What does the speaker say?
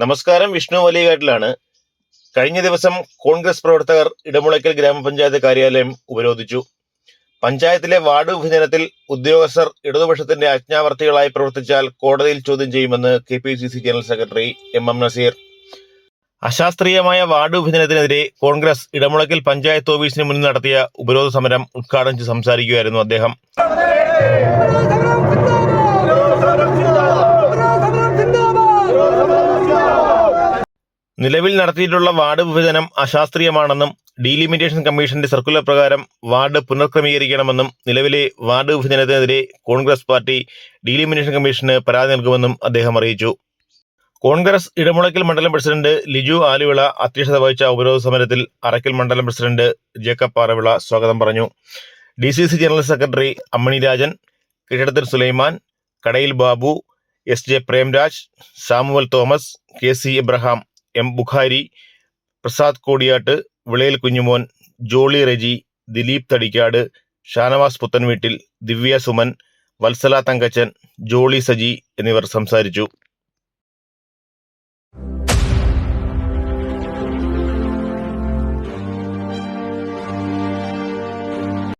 നമസ്കാരം. വിഷ്ണു വലിയകാട്ടിലാണ് കഴിഞ്ഞ ദിവസം കോൺഗ്രസ് പ്രവർത്തകർ ഇടമുളയ്ക്കൽ ഗ്രാമപഞ്ചായത്ത് കാര്യാലയം ഉപരോധിച്ചു. പഞ്ചായത്തിലെ വാർഡ് വിഭജനത്തിൽ ഉദ്യോഗസ്ഥർ ഇടതുപക്ഷത്തിന്റെ അജ്ഞാവർത്തികളായി പ്രവർത്തിച്ചാൽ കോടതിയിൽ ചോദ്യം ചെയ്യുമെന്ന് K P C C general secretary M M Nazeer. അശാസ്ത്രീയമായ വാർഡ് വിഭജനത്തിനെതിരെ കോൺഗ്രസ് ഇടമുളയ്ക്കൽ പഞ്ചായത്ത് ഓഫീസിന് മുന്നിൽ നടത്തിയ ഉപരോധ സമരം ഉദ്ഘാടനം ചെയ്ത് സംസാരിക്കുകയായിരുന്നു അദ്ദേഹം. നിലവിൽ നടത്തിയിട്ടുള്ള വാർഡ് വിഭജനം അശാസ്ത്രീയമാണെന്നും ഡീലിമിറ്റേഷൻ കമ്മീഷന്റെ സർക്കുലർ പ്രകാരം വാർഡ് പുനഃക്രമീകരിക്കണമെന്നും നിലവിലെ വാർഡ് വിഭജനത്തിനെതിരെ കോൺഗ്രസ് പാർട്ടി ഡീലിമിറ്റേഷൻ കമ്മീഷന് പരാതി നൽകുമെന്നും അദ്ദേഹം അറിയിച്ചു. കോൺഗ്രസ് ഇടമുളയ്ക്കൽ മണ്ഡലം പ്രസിഡന്റ് ലിജു ആലുവിള അധ്യക്ഷത വഹിച്ച ഉപരോധ സമരത്തിൽ അറയ്ക്കൽ മണ്ഡലം പ്രസിഡന്റ് ജേക്കബ് പാറവിള സ്വാഗതം പറഞ്ഞു. D C C general secretary Ammani Rajan Kizhadathil Sulaiman Kadayil Babu S J Premraj Samuel Thomas K C Abraham M Bukhari Prasad Kodiyattu Vilayil Kunjumon Jolly Reji Dileep Thadikkad Shanavas Puthenveettil Divya Suman Vatsala Thankachan Jolly Saji എന്നിവർ സംസാരിച്ചു.